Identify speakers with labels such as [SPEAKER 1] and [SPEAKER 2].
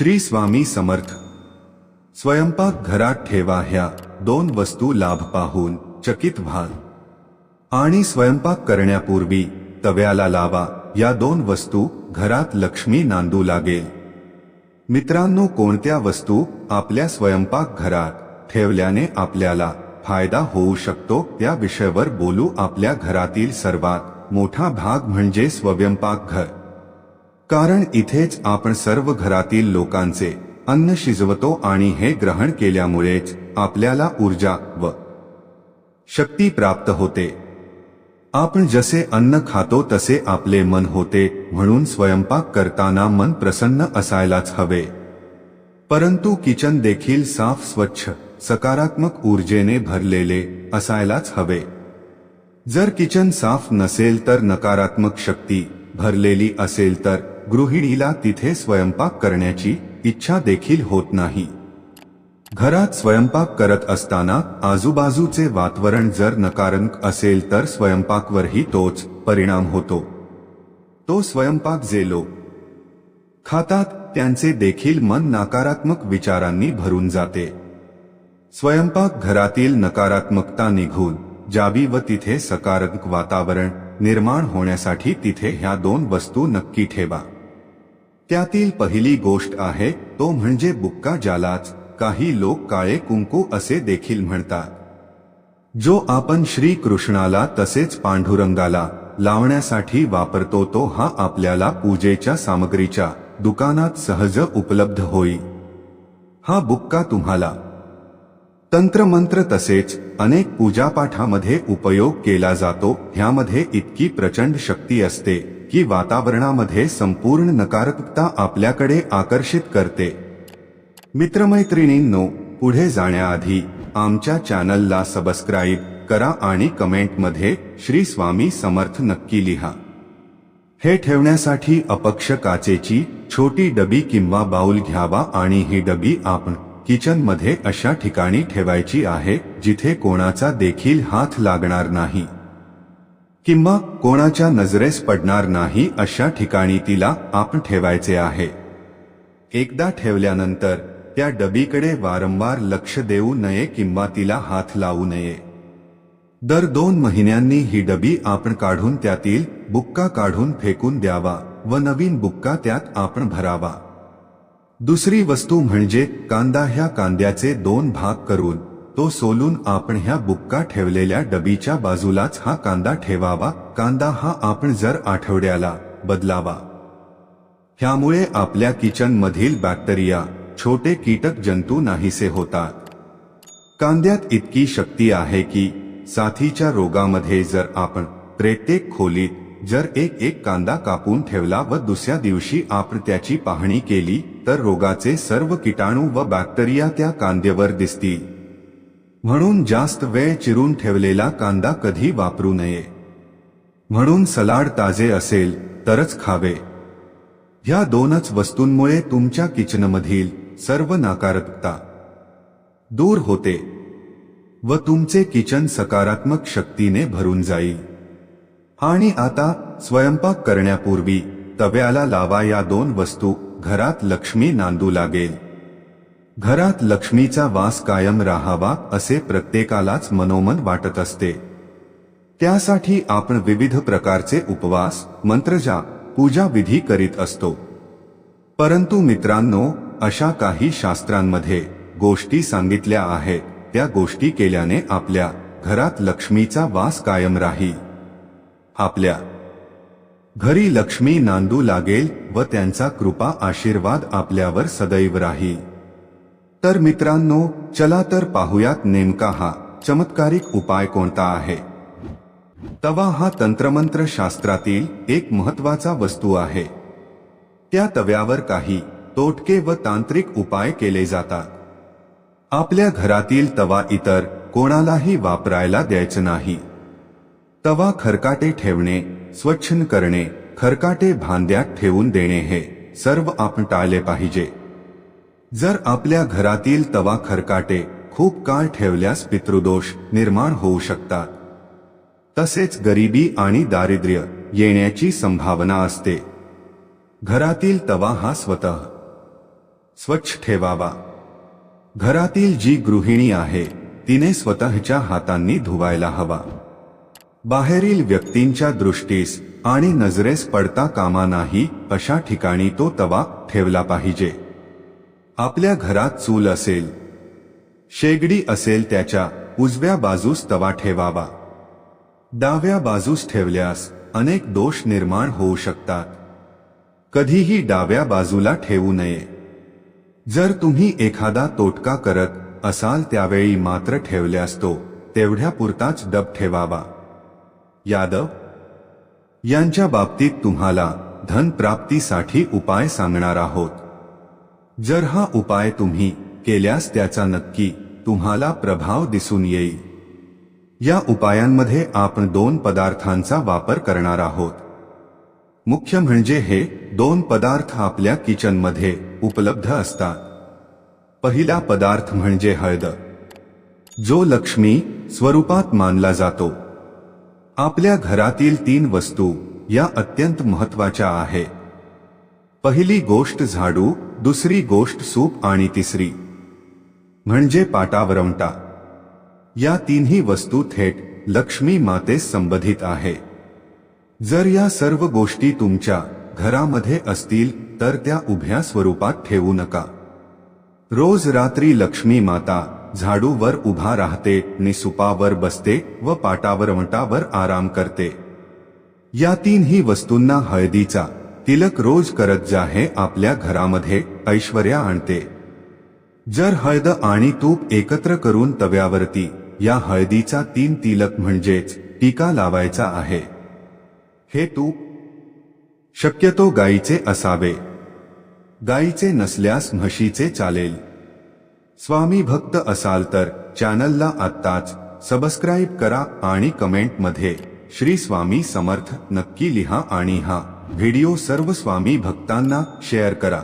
[SPEAKER 1] श्री स्वामी समर्थ. स्वयंपाक घरात ठेवा ह्या दोन वस्तू लाभ पाहून चकित व्हाल. आणि स्वयंपाक करण्यापूर्वी तव्याला लावा या दोन वस्तू घरात लक्ष्मी नांदू लागेल. मित्रांनो कोणत्या वस्तू आपल्या स्वयंपाक घरात ठेवल्याने आपल्याला फायदा होऊ शकतो त्या विषयावर बोलू आपल्या घरातील सर्वात मोठा भाग म्हणजे स्वयंपाक घर. कारण इथेच आपण सर्व घरातील लोकांचे अन्न शिजवतो आणि हे ग्रहण केल्यामुळेच आपल्याला ऊर्जा व शक्ती प्राप्त होते. आपण जसे अन्न खातो तसे आपले मन होते म्हणून स्वयंपाक करताना मन प्रसन्न असायलाच हवे. परंतु किचन देखील साफ स्वच्छ सकारात्मक ऊर्जेने भरलेले असायलाच हवे. जर किचन साफ नसेल तर नकारात्मक शक्ती भरलेली असेल तर गृहिणीला तिथे स्वयंपाक करण्याची इच्छा देखील होत नाही. घरात स्वयंपाक करत असताना आजूबाजूचे वातावरण जर नकारात्मक असेल तर स्वयंपाकवरही तोच परिणाम होतो. तो स्वयंपाक जे लोक खातात त्यांचे देखील मन नकारात्मक विचारांनी भरून जाते. स्वयंपाक घरातील नकारात्मकता निघून जावी व तिथे सकारात्मक वातावरण निर्माण होण्यासाठी तिथे ह्या दोन वस्तू नक्की ठेवा. त्यातील पहिली गोष्ट आहे तो म्हणजे बुक्का ज्यालाच काही लोक काळे कुंकू असे देखील म्हणतात. जो आपण श्री कृष्णाला तसेच पांडुरंगाला लावण्यासाठी वापरतो तो हा आपल्याला पूजेच्या सामग्रीच्या दुकानात सहज उपलब्ध होईल हा बुक्का तुम्हाला तंत्रमंत्र तसेच अनेक पूजापाठामध्ये उपयोग केला जातो ह्यामध्ये इतकी प्रचंड शक्ती असते. की वातावरणामध्ये संपूर्ण नकारात्मकता आपल्याकडे आकर्षित करते. मित्रमैत्रिणींनो पुढे जाण्याआधी आमच्या चॅनलला सबस्क्राईब करा आणि कमेंटमध्ये श्री स्वामी समर्थ नक्की लिहा. हे ठेवण्यासाठी अपक्ष काचेची छोटी डबी किंवा बाऊल घ्यावा आणि ही डबी आपण किचनमध्ये अशा ठिकाणी ठेवायची आहे जिथे कोणाचा देखील हात लागणार नाही. किंवा कोणाच्या नजरेस पडणार नाही अशा ठिकाणी तिला आपण ठेवायचे आहे. एकदा ठेवल्यानंतर त्या डबीकडे वारंवार लक्ष देऊ नये किंवा तिला हात लावू नये. दर दोन महिन्यांनी ही डबी आपण काढून त्यातील बुक्का काढून फेकून द्यावा व नवीन बुक्का त्यात आपण भरावा. दुसरी वस्तू म्हणजे कांदा ह्या कांद्याचे दोन भाग करून तो सोलून आपण ह्या बुक्का ठेवलेल्या डबीच्या बाजूलाच हा कांदा ठेवावा. कांदा हा आपण जर आठवड्याला बदलावा. ह्यामुळे आपल्या किचन मधील बॅक्टेरिया छोटे कीटक जंतू नाहीसे होतात. कांद्यात इतकी शक्ती आहे की साथीच्या रोगामध्ये जर आपण प्रत्येक खोलीत जर एक एक कांदा कापून ठेवला व दुसऱ्या दिवशी आपण त्याची पाहणी केली तर रोगाचे सर्व किटाणू व बॅक्टेरिया त्या कांद्यावर दिसतील. म्हणून जास्त वेळ चिरून ठेवलेला कांदा कधी वापरू नये. म्हणून सलाड ताजे असेल तरच खावे. ह्या दोनच वस्तूंमुळे तुमच्या किचनमधील सर्व नकारात्मकता दूर होते व तुमचे किचन सकारात्मक शक्तीने भरून जाईल. आणि आता स्वयंपाक करण्यापूर्वी तव्याला लावा या दोन वस्तू घरात लक्ष्मी नांदू लागेल. घरात लक्ष्मीचा वास कायम राहावा असे प्रत्येकालाच मनोमन वाटत असते. त्यासाठी आपण विविध प्रकारचे उपवास मंत्रजा पूजा विधी करीत असतो. परंतु मित्रांनो अशा काही शास्त्रांमध्ये गोष्टी सांगितल्या आहेत. त्या गोष्टी केल्याने आपल्या घरात लक्ष्मीचा वास कायम राही आपल्या घरी लक्ष्मी नांदू लागेल व त्यांचा कृपा आशीर्वाद आपल्यावर सदैव राहील. तर मित्रांनो चला तर पाहुयात नेमका हा चमत्कारिक उपाय कोणता आहे. तवा हा तंत्रमंत्र शास्त्रातील एक महत्त्वाचा वस्तू आहे. त्या तव्यावर काही तोटके व तांत्रिक उपाय केले जातात. आपल्या घरातील तवा इतर कोणालाही वापरायला द्यायचं नाही. तवा खरकाटे ठेवणे स्वच्छ करणे खरकाटे भांड्यात ठेवून देणे हे सर्व आपण टाळले पाहिजे. जर आपल्या घरातील तवा खरकाटे खूप काळ ठेवल्यास पितृदोष निर्माण होऊ शकतात. तसेच गरिबी आणि दारिद्र्य येण्याची संभावना असते. घरातील तवा हा स्वतः. स्वच्छ ठेवावा. घरातील जी गृहिणी आहे तिने स्वतःच्या हातांनी धुवायला हवा. बाहेरील व्यक्तींच्या दृष्टीस आणि नजरेस पडता कामा नाही अशा ठिकाणी तो तवा ठेवला पाहिजे. आपल्या घरात चूल असेल शेगडी असेल त्याच्या उजव्या बाजूस तवा ठेवावा. डाव्या बाजूस ठेवल्यास अनेक दोष निर्माण होऊ शकतात. कधीही डाव्या बाजूला ठेवू नये. जर तुम्ही एखादा तोटका करत असाल त्यावेळी मात्र ठेवल्यास तो तेवढ्या पुरताच डब ठेवावा. यादव यांच्या बाबतीत तुम्हाला धन प्राप्तीसाठी उपाय सांगणार आहोत. जर हा उपाय तुम्ही केल्यास त्याचा नक्की तुम्हाला प्रभाव दिसून येईल. या उपायांमध्ये आपण दोन पदार्थांचा वापर करणार आहोत. मुख्य म्हणजे हे दोन पदार्थ आपल्या किचनमध्ये उपलब्ध असतात. पहिला पदार्थ म्हणजे हळद. जो लक्ष्मी स्वरूपात मानला जातो. आपल्या घरातील तीन वस्तू या अत्यंत महत्त्वाच्या आहे. पहिली गोष्ट झाडू दुसरी गोष्ट सूप आणि तिसरी. म्हणजे पाटावरवंटा. या तीनही वस्तू थेट लक्ष्मी मातेस संबंधित आहे. जर या सर्व गोष्टी तुमच्या घरामध्ये असतील तर त्या उभ्या स्वरूपात ठेवू नका. रोज रात्री लक्ष्मी माता झाडूवर उभा राहते निसुपावर बसते व पाटावर वटावर आराम करते. या तीनही वस्तूंना हळदीचा तिलक रोज करत जा हे आपल्या घरामध्ये ऐश्वर्या आणते. जर हळद आणि तूप एकत्र करून तव्यावरती या हळदीचा तीन तिलक म्हणजेच टीका लावायचा आहे. हे तूप शक्यतो गाईचे असावे. गाईचे नसल्यास म्हशीचे चालेल. स्वामी भक्त असाल तर चॅनलला आत्ताच सबस्क्राईब करा आणि कमेंटमध्ये श्री स्वामी समर्थ नक्की लिहा आणि हा व्हिडिओ सर्व स्वामी भक्तांना शेअर करा.